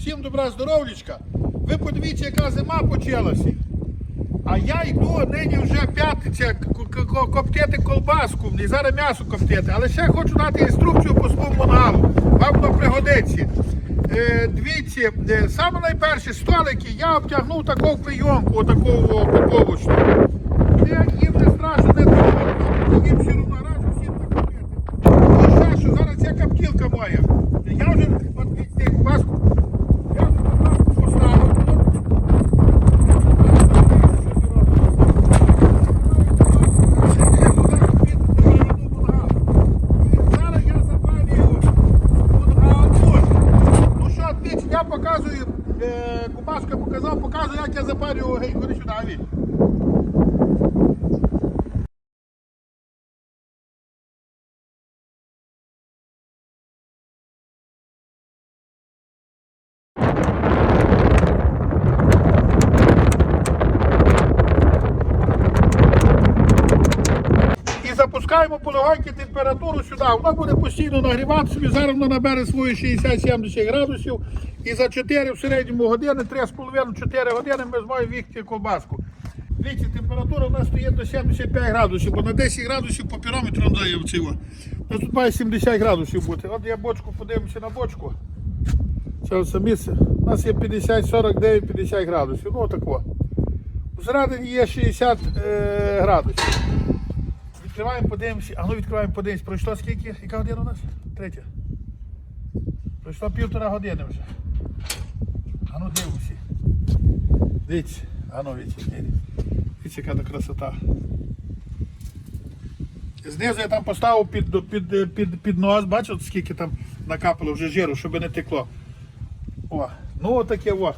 Всім добра здоров'ячка. Ви подивіться, яка зима почалася. А я йду нині вже п'ятниця коптити колбаску, і зараз м'ясо коптити. Але ще хочу дати інструкцію по своєму мангалу. Вам воно пригодиться. Е, дивіться, е, саме найперше столики я обтягнув таку прийомку, отаку упаковочну. Їм не страшно, не треба. Їм все одно раджу всім так робити. Ну ще що, зараз ця каптілка моя. Я вже от від колбаску. Я вже колбаску поставив. Зараз я запалюю Ну що, дивіться, я показую, е, Кубашка показав, показую, як я запалюю гей, ходи сюди, Авіль. І запускаємо полегоньки температуру сюди. Воно буде постійно нагріватися, зараз воно набере свої 60-70 градусів. І за 4 в середньому години, 3,5-4 години ми зможемо вікти колбаску. Дивіться, температура у нас стоїть до 75 градусів, бо на 10 градусів по пірометру дає цього. У нас тут має 70 градусів бути. От я бочку подивимося на бочку. Це оце місце. У нас є 50, 49, 50 градусів. Ну отако. Всередині є 60 е, градусів. Відкриваємо, подивимося. А ну відкриваємо, подивимося. Пройшло скільки? Яка година у нас? Третя. Пройшло півтора години вже. А ну дивимося. Дивіться. А ну дивіться. Яка та красота. Знизу я там поставив під, під, під, під нос, бачите, скільки там накапало вже жиру, щоб не текло. О, ну отаке о.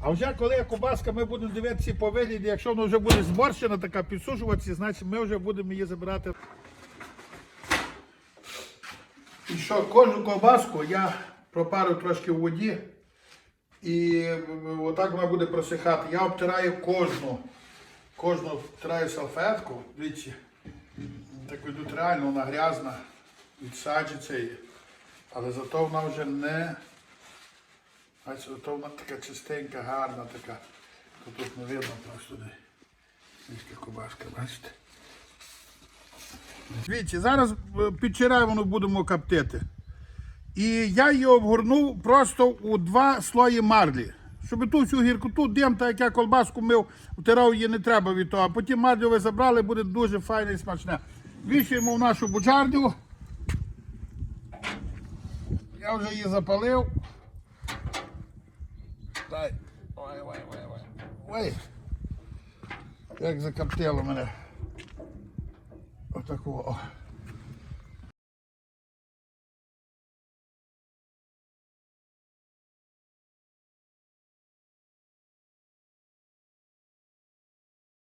А вже коли кубаска ми будемо дивитися по вигляді, якщо вона вже буде зморщена, така підсушуватися, значить ми вже будемо її забирати. І що, кожну ковбаску я пропарю трошки в воді. І отак вона буде просихати. Я обтираю кожну. Кожну обтираю салфетку. Дивіться. Так ведуть реально вона грязна. Відсаджиться її. Але зато вона вже не. Бачите, зато вона така чистенька, гарна така. То тут не видно просто де. Дивіться, кубашка, бачите. Дивіться, зараз е, під черевину будемо коптити. І я її обгорнув просто у два слої марлі. Щоб ту всю гіркоту, дим, так як я колбаску мив, втирав її не треба від того. А потім марлю ви забрали, буде дуже файне і смачне. Вішуємо в нашу буджардю. Я вже її запалив. Дай. Ой, ой, ой, ой. Ой. Як закоптило мене. Отакого.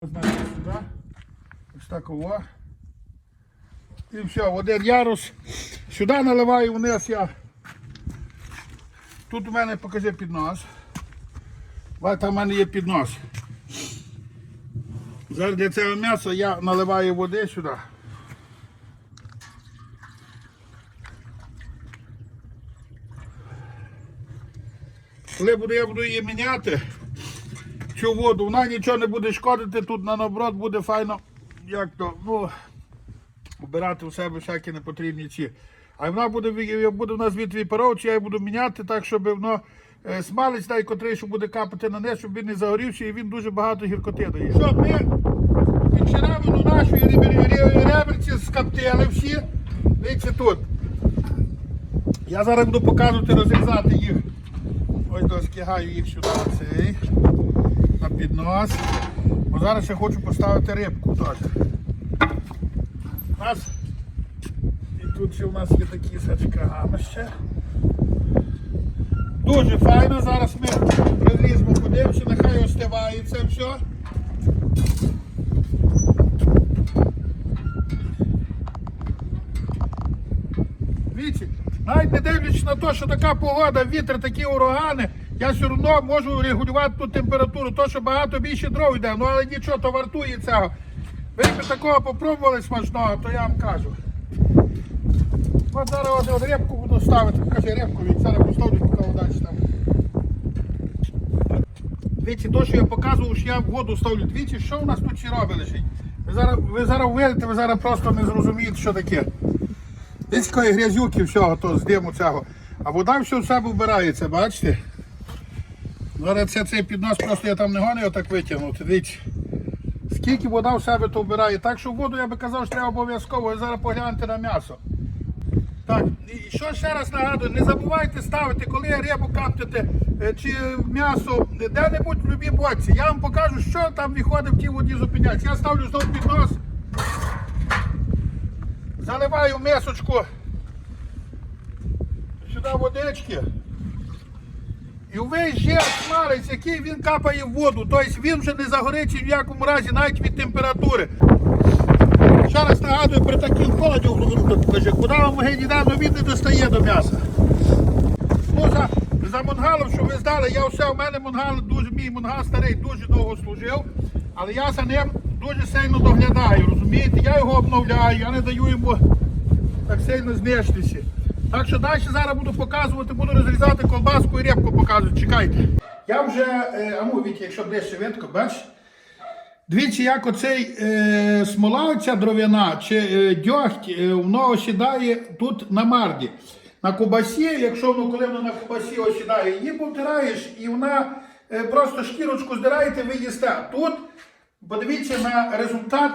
Знаєте, сюди. Ось так о. І все, один ярус. Сюди наливаю вниз я. Тут у мене покажи піднос. Бачите, там у мене є піднос. Зараз для цього м'яса я наливаю води сюди. Коли буду, я буду її міняти, цю воду, вона нічого не буде шкодити, тут на наоборот буде файно, як то, ну, обирати у себе всякі непотрібні ці. А вона буде, буде у нас віпаровчі, я її буду міняти так, щоб воно смалець, дай котрий, що буде капати на низ, щоб він не загорівся і він дуже багато гіркоти дає. Що, ми під черевину ребер- реберці скоптили всі. Дивіться тут. Я зараз буду показувати розрізати їх. Ось доскигаю їх сюди цей, на піднос. Бо зараз ще хочу поставити рибку. У нас і тут ще у нас є такі сачками ще. Дуже файно. Зараз ми розрізимо подивимося, нехай остиває це все. Дивіться, навіть не дивлячись на те, що така погода, вітер, такі урагани, я все одно можу регулювати ту температуру, то що багато більше дров йде, ну але нічого, то вартує цього. Ви якби такого попробували смачного, то я вам кажу. От зараз рибку буду ставити, покажи рибку, від зараз поставлю, поки вода там. Дивіться, то, що я показував, що я воду ставлю. Дивіться, що у нас тут сіроби лежить. Ви зараз, ви зараз вийдете, ви зараз просто не зрозумієте, що таке. Десь такої грязюки всього, то з диму цього. А вода все в себе вбирається, бачите? Зараз це цей піднос просто я там не гоню, отак витягнути. Дивіться. Скільки вода в себе то вбирає. Так що воду я би казав, що треба обов'язково. І зараз погляньте на м'ясо. Так, і що ще раз нагадую, не забувайте ставити, коли рибу каптите чи м'ясо де-небудь в любій боці. Я вам покажу, що там виходить в тій воді зупиняється. Я ставлю знову піднос, заливаю мисочку сюди водички. І увесь жир смалець, який він капає в воду, тобто він вже не загориться ні в якому разі, навіть від температури. Ще раз нагадую при такій холоді, покажи, куди вам йде, але він не достає до м'яса. За, мунгалом, що ви знали, я все, у мене мунгал дуже, мій мунгал старий дуже довго служив, але я за ним дуже сильно доглядаю, розумієте? Я його обновляю, я не даю йому так сильно знищитися. Так що далі зараз буду показувати, буду розрізати колбаску і рибку показувати. Чекайте. Я вже, е, а ну, Вітя, якщо ближче видко, бачиш? Дивіться, як оцей е, смола, оця дров'яна чи е, дьогть, е, воно осідає тут на марді. На кубасі, якщо воно коли воно на кубасі осідає, її повтираєш і вона е, просто шкірочку здираєте, ви їсте. Тут подивіться на результат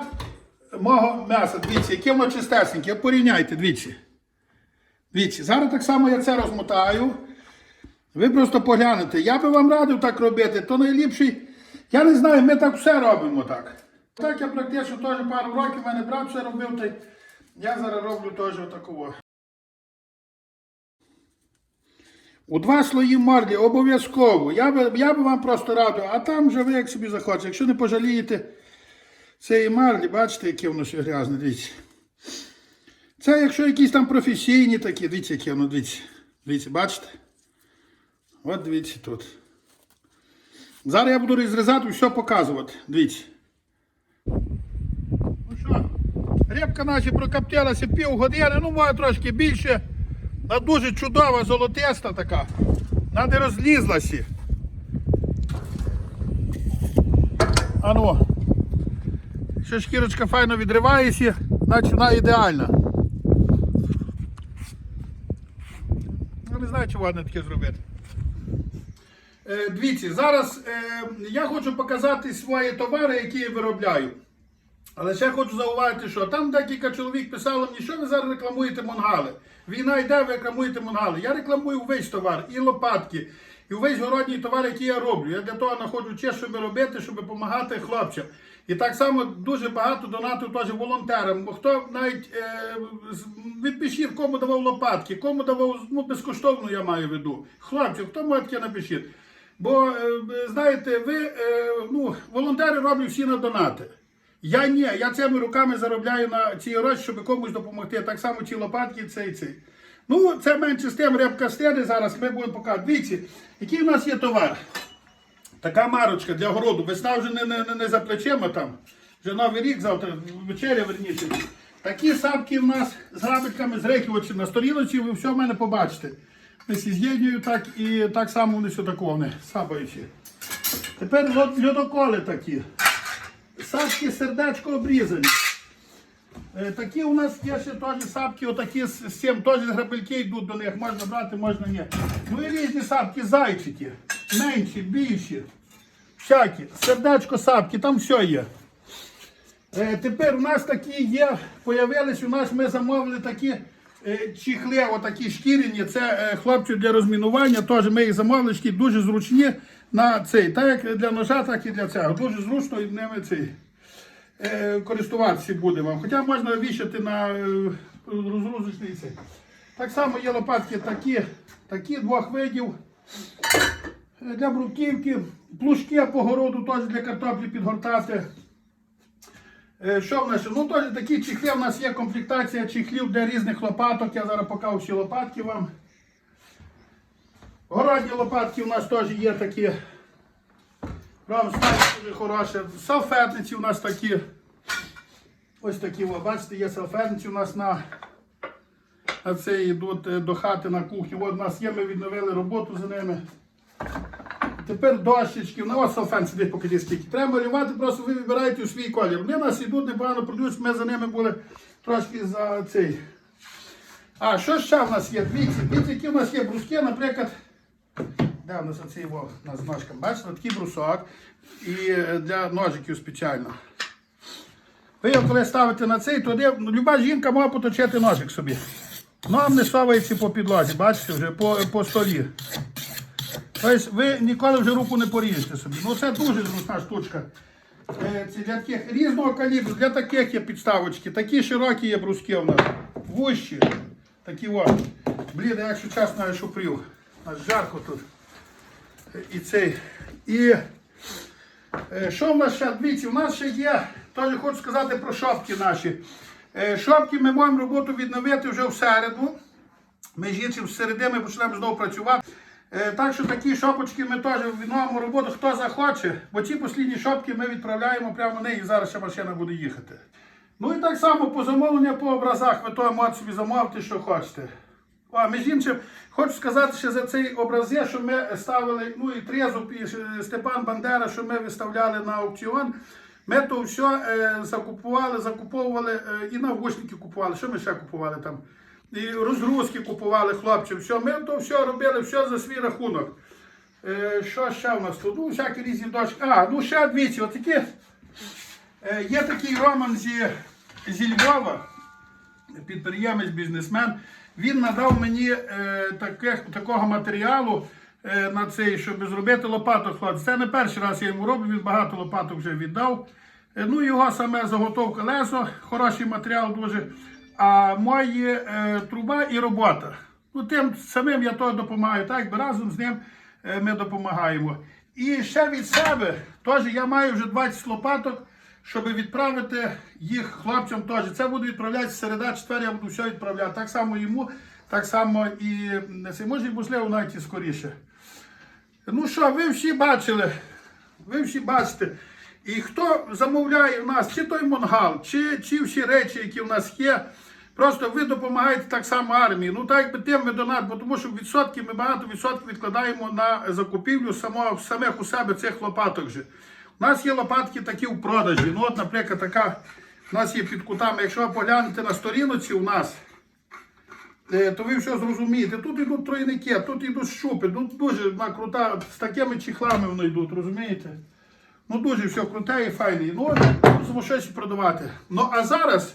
мого м'яса. Дивіться, яке воно чистесеньке. Порівняйте, дивіться. Дивіться, зараз так само я це розмотаю. Ви просто поглянете. Я би вам радив так робити, то найліпший. Я не знаю, ми так все робимо так. Так я практично теж пару років, мене брат все робив, та я зараз роблю теж отакого. У два слої морді обов'язково. Я би, я би вам просто радив, а там вже ви як собі захочете. Якщо не пожалієте цієї марлі, бачите, яке воно ще грязне, дивіться. Це якщо якісь там професійні такі, дивіться, яке воно, дивіться. Дивіться, бачите? От дивіться тут. Зараз я буду розрізати все показувати. Дивіться. Ну що, рибка наша прокоптилася пів години, ну може трошки більше. Вона дуже чудова, золотиста така. Вона не розлізлася. А ну. Що шкірочка файно відривається, значить вона ідеальна. Я не знаю, чи вона таке зробити. Е, Дивіться, зараз е, я хочу показати свої товари, які я виробляю. Але ще хочу зауважити, що там декілька чоловік писало мені, що ви зараз рекламуєте монгали. Війна йде, ви рекламуєте монгали. Я рекламую весь товар, і лопатки, і весь городній товар, який я роблю. Я для того знаходжу час, щоб робити, щоб допомагати хлопцям. І так само дуже багато донатів теж волонтерам. Хто навіть е, відпишіть, кому давав лопатки, кому давав ну, безкоштовно, я маю в виду. Хлопці, хто може таке напишіть. Бо е, знаєте, ви е, ну, волонтери роблять всі на донати. Я ні, я цими руками заробляю на ці гроші, щоб комусь допомогти. Так само ці лопатки, цей цей. Ну, це менше з тим рибка стеди. Зараз ми будемо показувати. Дивіться, який в нас є товар. Така марочка для городу. Весна вже не, не, не, за плечима там. Вже новий рік, завтра вечеря верніше. Такі сапки в нас з грабельками, з рейківочі на сторіночці, ви все в мене побачите. Ми всі з'єднюю так і так само вони все такого вони сапаючі. Тепер льодоколи такі. Сапки сердечко обрізані. Е, Такі у нас є ще теж сапки, отакі з цим теж грабельки йдуть до них, можна брати, можна ні. Ну і різні сапки, зайчики, менші, більші, всякі, сердечко сапки, там все є. Е, тепер у нас такі є, появились у нас, ми замовили такі е, чехли, отакі шкіряні, це е, хлопці для розмінування, теж ми їх замовили, такі дуже зручні на цей, так як для ножа, так і для цього. Дуже зручно і ними цей е, користуватися буде вам. Хоча можна вішати на е, розгрузочний цей. Так само є лопатки такі, такі двох видів. Е, Для бруківки, плужки по городу теж для картоплі підгортати. Е, Що в нас? Ну, теж такі чехли в нас є комплектація чехлів для різних лопаток. Я зараз покажу всі лопатки вам. Городні лопатки у нас теж є такі. Дуже хороше. Салфетниці у нас такі. Ось такі, о, бачите, є салфетниці у нас на, на це йдуть е, до хати на кухню. От у нас є, ми відновили роботу за ними. Тепер дощечки, на ось салфен сидить покажи скільки. Треба малювати, просто ви вибираєте у свій колір. Вони нас йдуть непогано продаються, ми за ними були трошки за цей. А що ще в нас є? Дивіться, які в нас є бруски, наприклад. Де у нас оцей во, у нас ножка, бачите, такий брусок. І е, для ножиків спеціально. Ви його коли ставите на цей, то де, ну, люба жінка може поточити ножик собі. Ну, а не совається по підлозі, бачите, вже по, по столі. Тобто ви ніколи вже руку не поріжете собі. Ну це дуже зручна штучка. Е, Це для таких різного калібру, для таких є підставочки, такі широкі є бруски у нас. Вущі. Такі от. Блін, я якщо чесно, я шупрів. Аж жарко тут. І цей. І е, що в нас ще? Дивіться, у нас ще є, теж хочу сказати про шопки наші. Е, Шопки ми маємо роботу відновити вже в середу. Ми жінці в середи ми почнемо знову працювати. Е, Так що такі шопочки ми теж відновимо роботу, хто захоче, бо ці послідні шопки ми відправляємо прямо на неї, і зараз ще машина буде їхати. Ну і так само по замовленню по образах, ви то можете собі замовити, що хочете. А, між іншим, хочу сказати, що за цей образи, що ми ставили, ну і Трезуб, і Степан Бандера, що ми виставляли на аукціон, ми то все е, закупували, закуповували е, і навушники купували. Що ми ще купували там? І розгрузки купували хлопців. Все, ми то все робили, все за свій рахунок. Е, що ще в нас тут? Ну, всякі різні дочки. А, ну ще дивіться, отакі. Е, є такий Роман зі, зі Львова підприємець, бізнесмен, він надав мені е, таких, такого матеріалу е, на цей, щоб зробити лопаток. Це не перший раз я йому роблю, він багато лопаток вже віддав. Е, ну, його саме заготовка лесо, хороший матеріал дуже. А мої е, труба і робота. Ну, тим самим я то допомагаю, так якби разом з ним е, ми допомагаємо. І ще від себе, теж я маю вже 20 лопаток щоб відправити їх хлопцям теж. Це буду відправляти середа, четвер, я буду все відправляти. Так само йому, так само і це може, можливо, навіть і скоріше. Ну що, ви всі бачили, ви всі бачите. І хто замовляє в нас, чи той мангал, чи, чи всі речі, які в нас є, просто ви допомагаєте так само армії. Ну так якби тим ви донат, бо тому що відсотки ми багато відсотків відкладаємо на закупівлю само, самих у себе цих лопаток. же. У нас є лопатки такі в продажі. Ну, от, наприклад, така у нас є під кутами. Якщо ви поглянете на сторінці у нас, е, то ви все зрозумієте. Тут йдуть тройники, тут йдуть щупи, тут дуже вона крута, з такими чехлами воно йдуть, розумієте? Ну дуже все круте і файне. Ну, мусимо щось продавати. Ну а зараз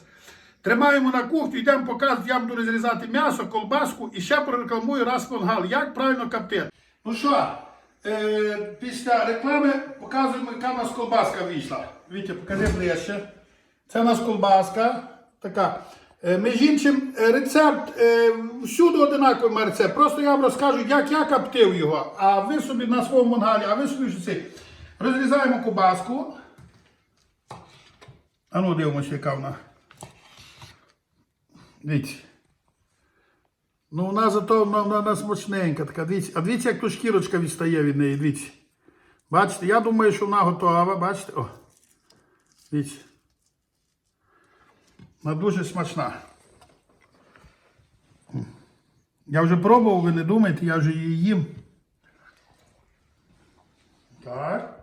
тримаємо на кухню, йдемо показувати, я буду розрізати м'ясо, колбаску і ще прорекламую раз мангал. Як правильно коптити. Ну що, е, після реклами показуємо, яка у нас колбаска вийшла. Вітя, покажи ближче. Це у нас колбаска. Така. Е, Між іншим, е, рецепт е, всюди одинаковий рецепт. Просто я вам розкажу, як я коптив його, а ви собі на своєму мангалі, а ви собі цей. Розрізаємо кубаску. А ну дивимося, яка вона. Дивіться. Ну, вона зато вона, вона, смачненька така. Дивіться. А дивіться, як тут шкірочка відстає від неї. Дивіться. Бачите, я думаю, що вона готова. Бачите? О. Дивіться. Вона дуже смачна. Я вже пробував, ви не думайте, я вже її їм. Так.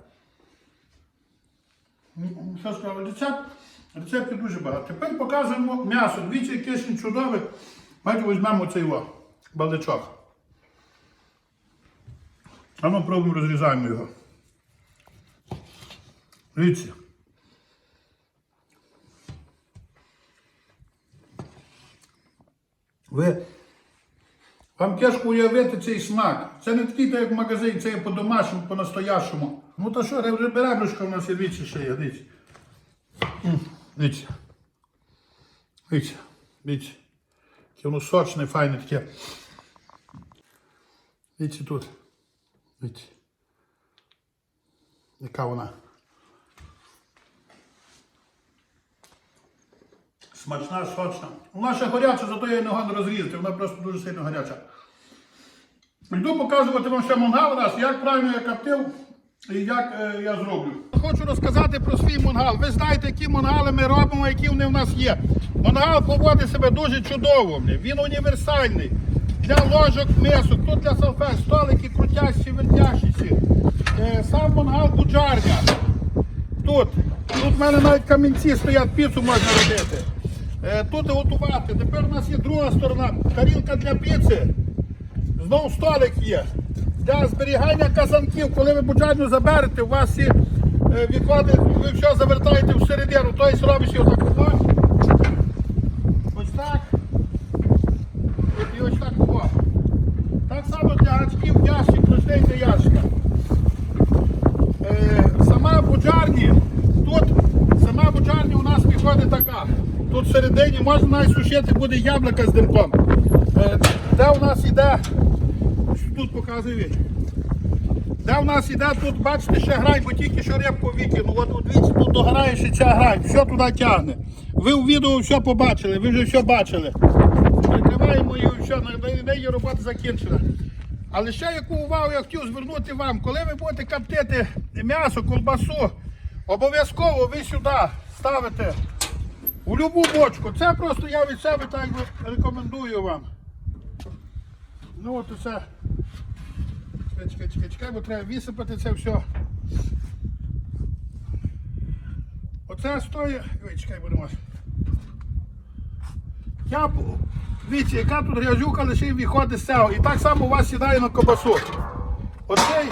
Що сказав, рецепт? Рецептів дуже багато. Тепер показуємо м'ясо. Дивіться, яке чудове. Давайте візьмемо цей о, баличок. А ми пробуємо розрізаємо його. Дивіться. Ви вам тяжко уявити цей смак. Це не такий, так як в магазині, це є по-домашньому, по-настоящому. Ну то що, ребрышка у нас є, дивіться, ще є, дивіться. Дивіться. Дивіться, дивіться. Яке воно сочне, файне таке. Дивіться тут. Дивіться. Яка вона. Смачна, сочна. Вона ще гаряча, зато я її не можу розрізати, вона просто дуже сильно гаряча. Йду показувати вам ще мангал нас, як правильно я коптив і як е, я зроблю. Хочу розказати про свій мангал. Ви знаєте, які мангали ми робимо, які вони в нас є. Мангал поводить себе дуже чудово. Він універсальний. Для ложок, мисок, тут для салфет, столики крутящі, вертящі. буджарня. Тут. Тут в мене навіть камінці стоять, піцу можна робити. Е, Тут готувати. Тепер у нас є друга сторона. Тарілка для піци. Знову столик є. Для зберігання казанків, коли ви буджарню заберете, у вас є е, відходи, ви все завертаєте всередину, тобто робиш його так. о. Ось так. І ось так. о. Так само для гачків ящик, для ящика. Е, сама буджарні, тут сама буджарня у нас виходить така. Тут всередині можна навіть сушити буде яблука з димком. Е, де у нас іде, тут показую віч. Де у нас іде, тут бачите, ще грань, бо тільки що рибку викинув. От, дивіться, тут дограє ще ця грань, все туди тягне. Ви у відео все побачили, ви вже все бачили. Прикриваємо і все, на неї робота закінчена. Але ще яку увагу я хотів звернути вам, коли ви будете коптити м'ясо, колбасу, обов'язково ви сюди ставите у любу бочку. Це просто я від себе так рекомендую вам. Ну от усе. Чекай, чекай, чекай, чекай, бо треба висипати це все. Оце стоїть. Ой, чекай, будемо. Я дивіться, яка тут грязюка лише виходить з цього. І так само у вас сідає на кобасу. Оцей,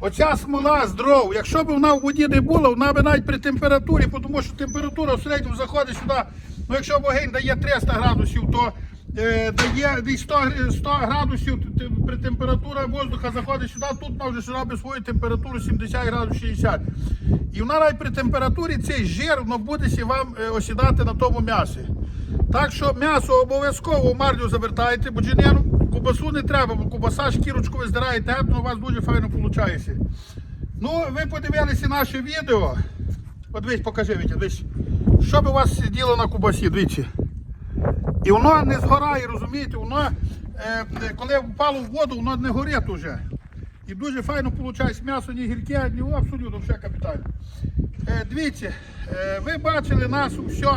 оця смола з дров, якщо б вона в воді не була, вона б навіть при температурі, тому що температура в середньому заходить сюди. Ну якщо вогонь дає 300 градусів, то дає десь 100, 100 градусів при температура воздуха заходить сюди, тут вона вже робить свою температуру 70 градусів 60. І вона навіть при температурі цей жир буде вам е, осідати на тому м'ясі. Так що м'ясо обов'язково в марлю завертайте, бо джинеру кубасу не треба, бо кубаса шкірочку ви здираєте, а у вас дуже файно виходить. Ну, ви подивилися наше відео. От дивись, покажи, дивись. Що б у вас сиділо на кубасі, дивіться. І воно не згорає, розумієте, воно, е, коли впало в воду, воно не горить уже. І дуже файно виходить м'ясо, ні гірке, ні абсолютно все капітально. Е, дивіться, е, ви бачили нашу все,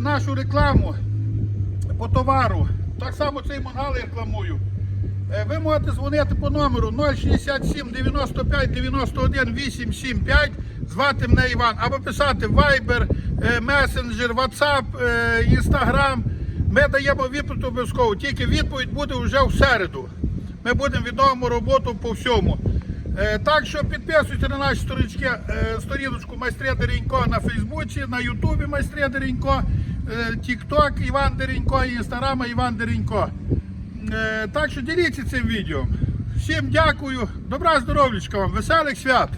нашу рекламу по товару. Так само цей мангал я рекламую. Е, Ви можете дзвонити по номеру 067 95 91 875, звати мене Іван, або писати Viber, е, Messenger, WhatsApp, е, Instagram. Ми даємо відповідь обов'язково, тільки відповідь буде вже в середу. Ми будемо відновимо роботу по всьому. Е, Так що підписуйтесь на наші сторіночки, е, сторіночку Майстре Деренько на Фейсбуці, на Ютубі Майстре Деренько, Тікток Іван Деренько, і Інстаграма Іван Деренько. Так що діліться цим відео. Всім дякую, добра здоров'ячка вам, веселих свят!